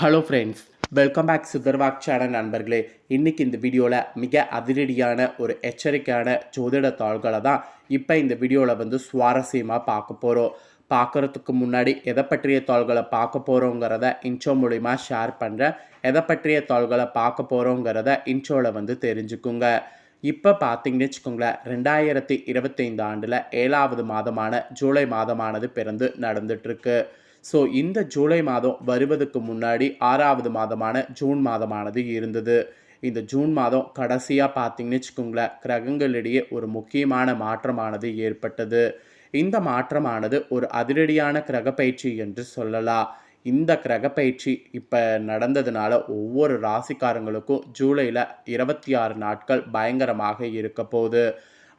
Hello friends welcome back சித்தர்வாக் channel நண்பர்களே. இன்றைக்கி இந்த வீடியோவில் மிக அதிரடியான ஒரு எச்சரிக்கையான ஜோதிட தாள்களை தான் இப்போ இந்த வீடியோவில் வந்து சுவாரஸ்யமாக பார்க்க போகிறோம் பார்க்குறதுக்கு முன்னாடி எதை பற்றிய தாள்களை பார்க்க போகிறோங்கிறத இன்ச்சோ மூலிமா ஷேர் பண்ணுறேன் எதை பற்றிய தாள்களை பார்க்க போகிறோங்கிறத இன்ச்சோவில் வந்து தெரிஞ்சுக்குங்க. இப்போ பார்த்தீங்கன்னு வச்சுக்கோங்களேன் ரெண்டாயிரத்தி இருபத்தைந்து ஆண்டில் ஏழாவது மாதமான ஜூலை மாதமானது பிறந்து நடந்துட்டுருக்கு ஸோ இந்த ஜூலை மாதம் வருவதற்கு முன்னாடி ஆறாவது மாதமான ஜூன் மாதமானது இருந்தது. இந்த ஜூன் மாதம் கடைசியாக பார்த்தீங்கன்னு வச்சுக்கோங்களேன் கிரகங்களிடையே ஒரு முக்கியமான மாற்றமானது ஏற்பட்டது. இந்த மாற்றமானது ஒரு அதிரடியான கிரகப்பயிற்சி என்று சொல்லலாம். இந்த கிரகப்பயிற்சி இப்போ நடந்ததுனால ஒவ்வொரு ராசிக்காரங்களுக்கும் ஜூலையில் இருபத்தி ஆறு நாட்கள் பயங்கரமாக இருக்க போகுது.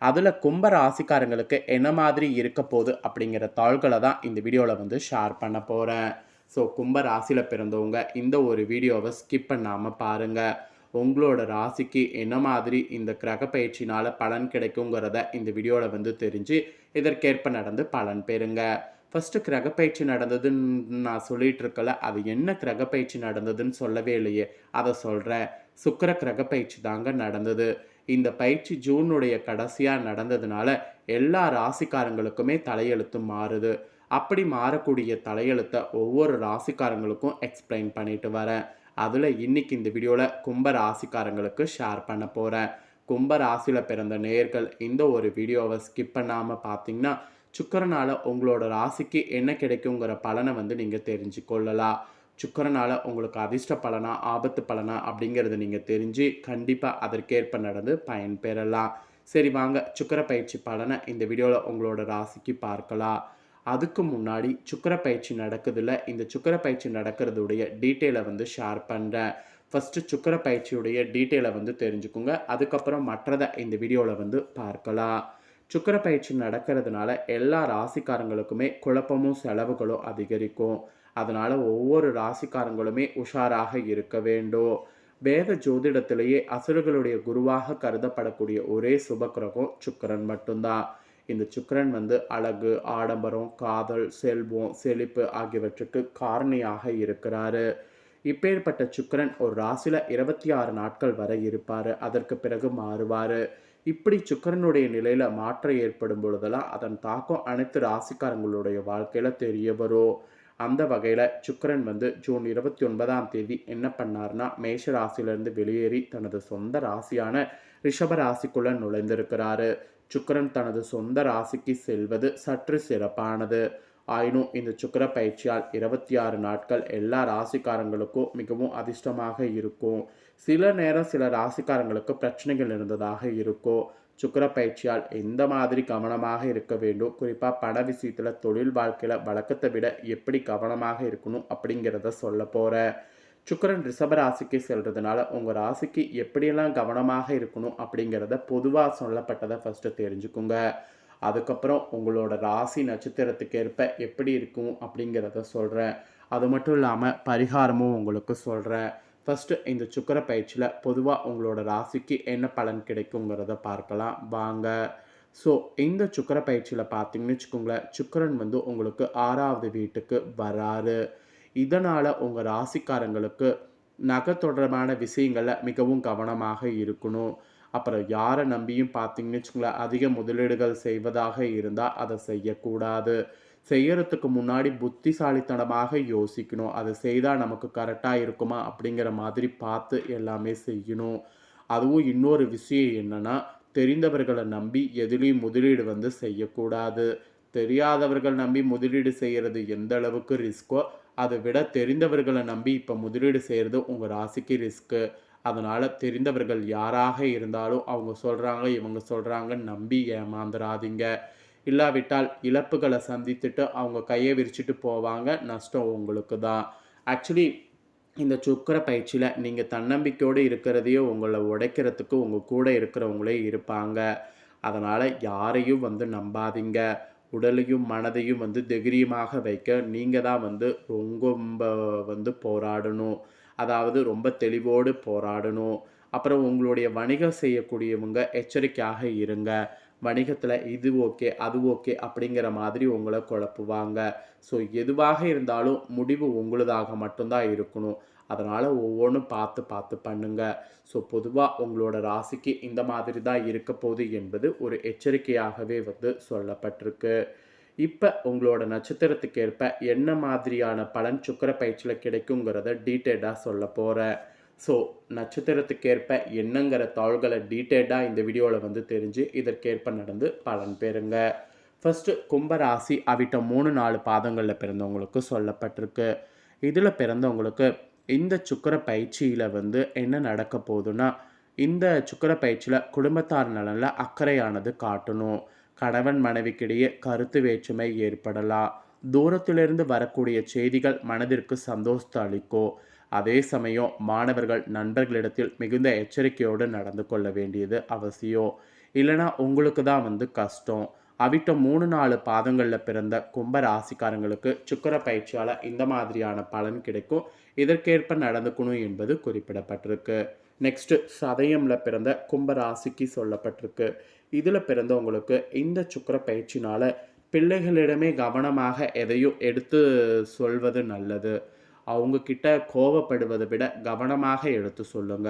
அதில் கும்ப ராசிக்காரங்களுக்கு என்ன மாதிரி இருக்க போகுது அப்படிங்கிற தாள்களை தான் இந்த வீடியோவில் வந்து ஷேர் பண்ண போகிறேன் ஸோ கும்ப ராசியில் பிறந்தவங்க இந்த ஒரு வீடியோவை ஸ்கிப் பண்ணாமல் பாருங்கள் உங்களோட ராசிக்கு என்ன மாதிரி இந்த கிரக பயிற்சினால் பலன் கிடைக்குங்கிறத இந்த வீடியோவில் வந்து தெரிஞ்சு இதற்கேற்ப நடந்து பலன் பெறுங்க. ஃபஸ்ட்டு கிரகப்பயிற்சி நடந்ததுன்னு நான் சொல்லிட்டு இருக்கல அது என்ன கிரகப்பயிற்சி நடந்ததுன்னு சொல்லவே இல்லையே அதை சொல்கிறேன் சுக்கர கிரகப்பயிற்சி தாங்க நடந்தது. இந்த பயிற்சி ஜூனுடைய கடைசியாக நடந்ததுனால எல்லா ராசிக்காரங்களுக்குமே தலையெழுத்து மாறுது. அப்படி மாறக்கூடிய தலையெழுத்தை ஒவ்வொரு ராசிக்காரங்களுக்கும் எக்ஸ்பிளைன் பண்ணிட்டு வரேன். அதில் இன்னைக்கு இந்த வீடியோவில் கும்ப ராசிக்காரங்களுக்கு ஷேர் பண்ண போகிறேன் கும்ப ராசியில் பிறந்த நேர்கள் இந்த ஒரு வீடியோவை ஸ்கிப் பண்ணாமல் பார்த்தீங்கன்னா சுக்கரனால் உங்களோட ராசிக்கு என்ன கிடைக்குங்கிற பலனை வந்து நீங்கள் தெரிஞ்சு கொள்ளலாம். சுக்கரனால் உங்களுக்கு அதிர்ஷ்ட பலனா ஆபத்து பலனா அப்படிங்கிறத நீங்கள் தெரிஞ்சு கண்டிப்பாக அதற்கேற்ப நடந்து பயன் பெறலாம் சரி வாங்க. சுக்கர பயிற்சி பலனை இந்த வீடியோவில் உங்களோட ராசிக்கு பார்க்கலாம். அதுக்கு முன்னாடி சுக்கர பயிற்சி நடக்குதுல இந்த சுக்கர பயிற்சி நடக்கிறதுடைய டீட்டெயிலை வந்து ஷேர் பண்ணுறேன் ஃபஸ்ட்டு சுக்கர பயிற்சியுடைய டீட்டெயிலை வந்து தெரிஞ்சுக்கோங்க. அதுக்கப்புறம் மற்றதை இந்த வீடியோவில் வந்து பார்க்கலாம். சுக்கர பயிற்சி நடக்கிறதுனால எல்லா ராசிக்காரங்களுக்குமே குழப்பமும் செலவுகளும் அதிகரிக்கும். அதனால் ஒவ்வொரு ராசிக்காரங்களுமே உஷாராக இருக்க வேண்டும். வேத ஜோதிடத்திலேயே அசுரர்களுடைய குருவாக கருதப்படக்கூடிய ஒரே சுபக்கிரகம் சுக்கரன் மட்டும்தான். இந்த சுக்கரன் வந்து அழகு ஆடம்பரம் காதல் செல்வம் செழிப்பு ஆகியவற்றுக்கு காரணியாக இருக்கிறாரு. இப்பேற்பட்ட சுக்கரன் ஒரு ராசியில் இருபத்தி ஆறு நாட்கள் வரை இருப்பார். அதற்கு பிறகு மாறுவார். இப்படி சுக்கரனுடைய நிலையில் மாற்றம் ஏற்படும் பொழுதெல்லாம் அதன் தாக்கம் அனைத்து ராசிக்காரங்களுடைய வாழ்க்கையில் தெரிய வரும். அந்த வகையில் சுக்கரன் வந்து ஜூன் இருபத்தி ஒன்பதாம் தேதி என்ன பண்ணார்னா மேஷ ராசியிலிருந்து வெளியேறி தனது சொந்த ராசியான ரிஷப ராசிக்குள்ள நுழைந்திருக்கிறாரு. சுக்கரன் தனது சொந்த ராசிக்கு செல்வது சற்று சிறப்பானது. ஆயினும் இந்த சுக்கர பயிற்சியால் இருபத்தி ஆறு நாட்கள் எல்லா ராசிக்காரங்களுக்கும் மிகவும் அதிர்ஷ்டமாக இருக்கும். சில நேரம் சில ராசிக்காரங்களுக்கு பிரச்சனைகள் இருந்ததாக இருக்கும் சுக்கர பயிற்சியால் எந்த மாதிரி கவனமாக இருக்க வேண்டும் குறிப்பாக பண விஷயத்தில் தொழில் வாழ்க்கையில் வழக்கத்தை விட எப்படி கவனமாக இருக்கணும் அப்படிங்கிறத சொல்ல போகிறேன் சுக்கரன் ரிஷப ராசிக்கு செல்றதுனால உங்கள் ராசிக்கு எப்படியெல்லாம் கவனமாக இருக்கணும் அப்படிங்கிறத பொதுவாக சொல்லப்பட்டதை ஃபஸ்ட்டு தெரிஞ்சுக்குங்க. அதுக்கப்புறம் உங்களோட ராசி நட்சத்திரத்துக்கு ஏற்ப எப்படி இருக்கும் அப்படிங்கிறத சொல்கிறேன் அது மட்டும் இல்லாமல் பரிகாரமும் உங்களுக்கு சொல்கிறேன் ஃபஸ்ட்டு இந்த சுக்கர பயிற்சியில் பொதுவாக உங்களோட ராசிக்கு என்ன பலன் கிடைக்குங்கிறத பார்க்கலாம். வாங்க. ஸோ இந்த சுக்கர பயிற்சியில் பார்த்தீங்கன்னு வச்சுக்கோங்களேன் சுக்கரன் வந்து உங்களுக்கு ஆறாவது வீட்டுக்கு வராரு. இதனால் உங்கள் ராசிக்காரங்களுக்கு நகை தொடர்பான விஷயங்களில் மிகவும் கவனமாக இருக்கணும். அப்புறம் யாரை நம்பியும் பார்த்தீங்கன்னு வச்சுக்கோங்களேன் அதிக முதலீடுகள் செய்வதாக இருந்தால் அதை செய்யக்கூடாது. செய்யறதுக்கு முன்னாடி புத்திசாலித்தனமாக யோசிக்கணும். அதை செய்தால் நமக்கு கரெக்டாக இருக்குமா அப்படிங்கிற மாதிரி பார்த்து எல்லாமே செய்யணும். அதுவும் இன்னொரு விஷயம் என்னென்னா தெரிந்தவர்களை நம்பி எதுலேயும் முதலீடு வந்து செய்யக்கூடாது. தெரியாதவர்கள் நம்பி முதலீடு செய்கிறது எந்த அளவுக்கு ரிஸ்க்கோ அதை விட தெரிந்தவர்களை நம்பி இப்போ முதலீடு செய்கிறது உங்கள் ராசிக்கு ரிஸ்க்கு அதனால் தெரிந்தவர்கள் யாராக இருந்தாலும் அவங்க சொல்கிறாங்க இவங்க சொல்கிறாங்கன்னு நம்பி ஏமாந்துடாதீங்க இல்லாவிட்டால் இழப்புகளை சந்தித்துட்டு அவங்க கையை விரிச்சிட்டு போவாங்க. நஷ்டம் உங்களுக்கு தான் ஆக்சுவலி இந்த சுக்கர பயிற்சியில் நீங்கள் தன்னம்பிக்கையோடு இருக்கிறதையோ உங்களை உடைக்கிறதுக்கு உங்கள் கூட இருக்கிறவங்களே இருப்பாங்க. அதனால் யாரையும் வந்து நம்பாதீங்க. உடலையும் மனதையும் வந்து திகிரியமாக வைக்க நீங்கள் தான் வந்து ரொம்ப வந்து போராடணும். அதாவது ரொம்ப தெளிவோடு போராடணும். அப்புறம் உங்களுடைய வணிகம் செய்யக்கூடியவங்க எச்சரிக்கையாக இருங்க. வணிகத்தில் இது ஓகே அது ஓகே அப்படிங்கிற மாதிரி உங்களை குழப்புவாங்க. ஸோ எதுவாக இருந்தாலும் முடிவு உங்களுதாக மட்டும்தான் இருக்கணும். அதனால் ஒவ்வொன்றும் பார்த்து பார்த்து பண்ணுங்க. ஸோ பொதுவாக உங்களோட ராசிக்கு இந்த மாதிரி தான் இருக்க போகுது என்பது ஒரு எச்சரிக்கையாகவே வந்து சொல்லப்பட்டிருக்கு. இப்போ உங்களோட நட்சத்திரத்துக்கு ஏற்ப என்ன மாதிரியான பலன் சுக்கர பயிற்சியில் கிடைக்குங்கிறத டீட்டெயிலாக சொல்ல போகிறேன் ஸோ நட்சத்திரத்துக்கேற்ப என்னங்கிற தாள்களை டீட்டெயிலாக இந்த வீடியோவில் வந்து தெரிஞ்சு இதற்கேற்ப நடந்து பலன் பெறுங்க. ஃபஸ்ட்டு கும்பராசி அவிட்ட மூணு நாலு பாதங்களில் பிறந்தவங்களுக்கு சொல்லப்பட்டிருக்கு. இதில் பிறந்தவங்களுக்கு இந்த சுக்கர பயிற்சியில் வந்து என்ன நடக்க போகுதுன்னா இந்த சுக்கர பயிற்சியில் குடும்பத்தார் நலனில் அக்கறையானது காட்டணும். கணவன் மனைவிக்கிடையே கருத்து வேற்றுமை ஏற்படலாம். தூரத்திலிருந்து வரக்கூடிய செய்திகள் மனதிற்கு சந்தோஷத்தை அளிக்கும். அதே சமயம் மாணவர்கள் நண்பர்களிடத்தில் மிகுந்த எச்சரிக்கையோடு நடந்து கொள்ள வேண்டியது அவசியம். இல்லைனா உங்களுக்கு தான் வந்து கஷ்டம். அவிட்ட மூணு நாலு பாதங்களில் பிறந்த கும்ப ராசிக்காரங்களுக்கு சுக்கர பயிற்சியால் இந்த மாதிரியான பலன் கிடைக்கும். இதற்கேற்ப நடந்துக்கணும் என்பது குறிப்பிடப்பட்டிருக்கு. நெக்ஸ்ட்டு சதயமில் பிறந்த கும்ப ராசிக்கு சொல்லப்பட்டிருக்கு. இதில் பிறந்தவங்களுக்கு இந்த சுக்கர பயிற்சினால் பிள்ளைகளிடமே கவனமாக எதையும் எடுத்து சொல்வது நல்லது. அவங்கக்கிட்ட கோவப்படுவதை விட கவனமாக எடுத்து சொல்லுங்க.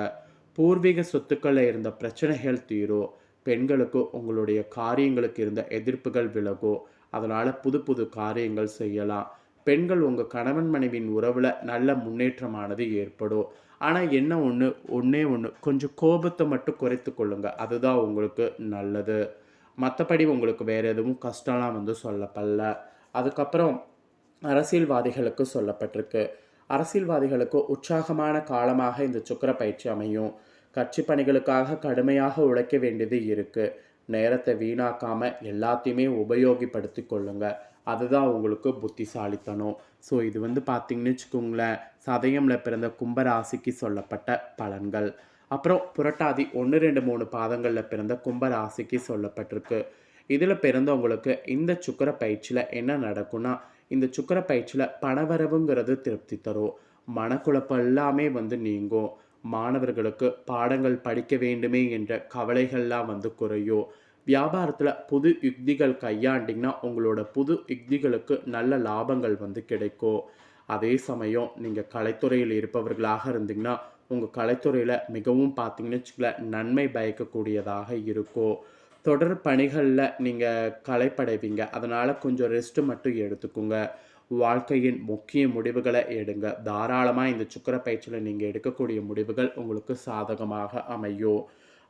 பூர்வீக சொத்துக்களில் இருந்த பிரச்சனைகள் தீரும் பெண்களுக்கு உங்களுடைய காரியங்களுக்கு இருந்த எதிர்ப்புகள் விலகும் அதனால் புது புது காரியங்கள் செய்யலாம். பெண்கள் உங்கள் கணவன் மனைவியின் உறவில் நல்ல முன்னேற்றமானது ஏற்படும். ஆனால் என்ன ஒன்று ஒன்றே ஒன்று கொஞ்சம் கோபத்தை மட்டும் குறைத்து கொள்ளுங்க. அதுதான் உங்களுக்கு நல்லது. மற்றபடி உங்களுக்கு வேறு எதுவும் கஷ்டம்லாம் வந்து சொல்லப்படல. அதுக்கப்புறம் அரசியல்வாதிகளுக்கு சொல்லப்பட்டிருக்கு. அரசியல்வாதிகளுக்கு உற்சாகமான காலமாக இந்த சுக்கர பயிற்சி அமையும். கட்சி பணிகளுக்காக கடுமையாக உழைக்க வேண்டியது இருக்குது நேரத்தை வீணாக்காமல் எல்லாத்தையுமே உபயோகிப்படுத்தி கொள்ளுங்க. அதுதான் உங்களுக்கு புத்திசாலித்தனம். ஸோ இது வந்து பார்த்தீங்கன்னு வச்சுக்கோங்களேன் சதயமில் பிறந்த கும்பராசிக்கு சொல்லப்பட்ட பலன்கள். அப்புறம் புரட்டாதி ஒன்று ரெண்டு மூணு பாதங்களில் பிறந்த கும்பராசிக்கு சொல்லப்பட்டிருக்கு. இதில் பிறந்தவங்களுக்கு இந்த சுக்கர பயிற்சியில் என்ன நடக்கும்னா இந்த சுக்கர பயிற்சியில் பணவரவுங்கிறது திருப்தி தரும். மனக்குழப்பம் எல்லாமே வந்து நீங்கும். மாணவர்களுக்கு பாடங்கள் படிக்க வேண்டுமே என்ற கவலைகள்லாம் வந்து குறையும். வியாபாரத்தில் புது யுக்திகள் கையாண்டிங்கன்னா உங்களோட புது யுக்திகளுக்கு நல்ல லாபங்கள் வந்து கிடைக்கும். அதே சமயம் நீங்கள் கலைத்துறையில் இருப்பவர்களாக இருந்தீங்கன்னா உங்கள் கலைத்துறையில் மிகவும் பார்த்தீங்கன்னு வச்சுக்கல நன்மை பயக்கக்கூடியதாக இருக்கும். தொடர் பணிகளில் நீங்கள் களைப்படைவீங்க. அதனால் கொஞ்சம் ரெஸ்ட்டு மட்டும் எடுத்துக்கோங்க. வாழ்க்கையின் முக்கிய முடிவுகளை எடுங்க. தாராளமாக இந்த சுக்கர பயிற்சியில் நீங்கள் எடுக்கக்கூடிய முடிவுகள் உங்களுக்கு சாதகமாக அமையும்.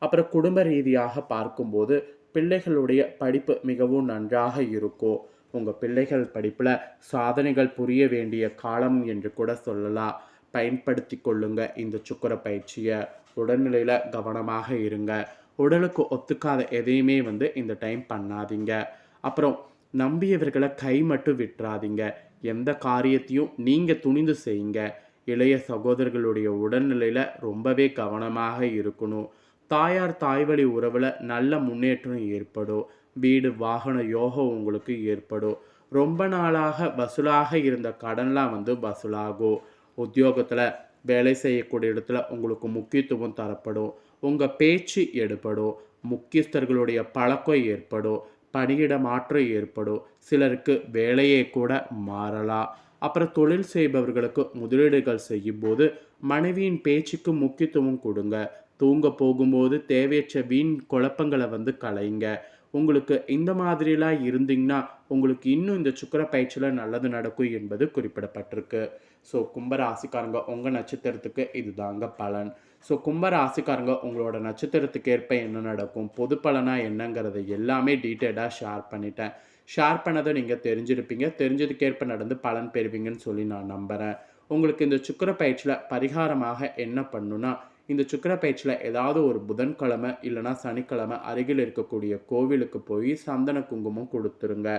அப்புறம் குடும்ப ரீதியாக பார்க்கும்போது பிள்ளைகளுடைய படிப்பு மிகவும் நன்றாக இருக்கும். உங்கள் பிள்ளைகள் படிப்பில் சாதனைகள் புரிய வேண்டிய காலம் என்று கூட சொல்லலாம். பயன்படுத்தி கொள்ளுங்க இந்த சுக்கர பயிற்சியை. உடல்நிலையில் கவனமாக இருங்க. உடலுக்கு ஒத்துக்காத எதையுமே வந்து இந்த டைம் பண்ணாதீங்க. அப்புறம் நம்பியவர்களை கை மட்டும் விட்டுறாதீங்க. எந்த காரியத்தையும் நீங்கள் துணிந்து செய்யுங்க. இளைய சகோதரர்களுடைய உடல்நிலையில் ரொம்பவே கவனமாக இருக்கணும். தாயார் தாய்வழி உறவில் நல்ல முன்னேற்றம் ஏற்படும். வீடு வாகன யோகம் உங்களுக்கு ஏற்படும். ரொம்ப நாளாக வசூலாக இருந்த கடன்லாம் வந்து வசூலாகும். உத்தியோகத்தில் வேலை செய்யக்கூடிய இடத்துல உங்களுக்கு முக்கியத்துவம் தரப்படும். உங்கள் பேச்சு எடுப்படும் முக்கியஸ்தர்களுடைய பழக்கம் ஏற்படும் பணியிட மாற்றம் ஏற்படும் சிலருக்கு வேலையே கூட மாறலாம் அப்புறம் தொழில் செய்பவர்களுக்கு முதலீடுகள் செய்யும்போது மனைவியின் பேச்சுக்கு முக்கியத்துவம் கொடுங்க. தூங்க போகும்போது தேவையற்ற வீண் குழப்பங்களை வந்து கலைங்க உங்களுக்கு இந்த மாதிரிலாம் இருந்தீங்கன்னா உங்களுக்கு இன்னும் இந்த சுக்கர பயிற்சியில் நல்லது நடக்கும் என்பது குறிப்பிடப்பட்டிருக்கு. ஸோ கும்பராசிக்காரங்க உங்கள் நட்சத்திரத்துக்கு இதுதாங்க பலன். ஸோ கும்ப ராசிக்காரங்க உங்களோட நட்சத்திரத்துக்கு ஏற்ப என்ன நடக்கும் பொது பலனாக என்னங்கிறது எல்லாமே டீட்டெயிலாக ஷேர் பண்ணிட்டேன். ஷேர் பண்ணதை நீங்கள் தெரிஞ்சிருப்பீங்க. தெரிஞ்சதுக்கேற்ப நடந்து பலன் பெறுவீங்கன்னு சொல்லி நான் நம்புகிறேன் உங்களுக்கு இந்த சுக்கர பயிற்சியில் பரிகாரமாக என்ன பண்ணுன்னா இந்த சுக்கர பயிற்சியில் ஏதாவது ஒரு புதன்கிழமை இல்லைனா சனிக்கிழமை அருகில் இருக்கக்கூடிய கோவிலுக்கு போய் சந்தன குங்குமம் கொடுத்துருங்க.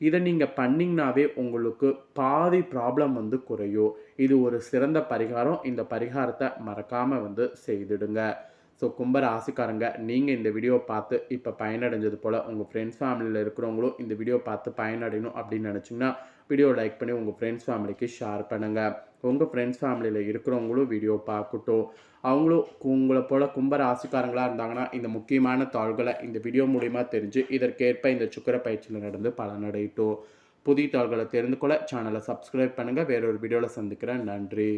இதை நீங்கள் பண்ணிங்கனாவே உங்களுக்கு பாதி ப்ராப்ளம் வந்து குறையும். இது ஒரு சிறந்த பரிகாரம். இந்த பரிகாரத்தை மறக்காமல் வந்து செய்திடுங்க. ஸோ கும்ப ராசிக்காரங்க நீங்கள் இந்த வீடியோ பார்த்து இப்போ பயனடைஞ்சது போல் உங்கள் ஃப்ரெண்ட்ஸ் ஃபேமிலியில் இருக்கிறவங்களும் இந்த வீடியோ பார்த்து பயனடையணும் அப்படின்னு நினச்சிங்கன்னா வீடியோ லைக் பண்ணி உங்கள் ஃப்ரெண்ட்ஸ் ஃபேமிலிக்கு ஷேர் பண்ணுங்கள் உங்கள் ஃப்ரெண்ட்ஸ் ஃபேமிலியில் இருக்கிறவங்களும் வீடியோ பார்க்கட்டும். அவங்களும் உங்களை போல் கும்ப ராசிக்காரங்களாக இருந்தாங்கன்னா இந்த முக்கியமான தாள்களை இந்த வீடியோ மூலிமா தெரிஞ்சு இதற்கேற்ப இந்த சுக்கர பயிற்சியில் நடந்து பலனடையட்டும். புதிய தாள்களை தெரிந்து கொள்ள சேனலை சப்ஸ்கிரைப் பண்ணுங்கள் வேறொரு வீடியோவில் சந்திக்கிறேன். நன்றி.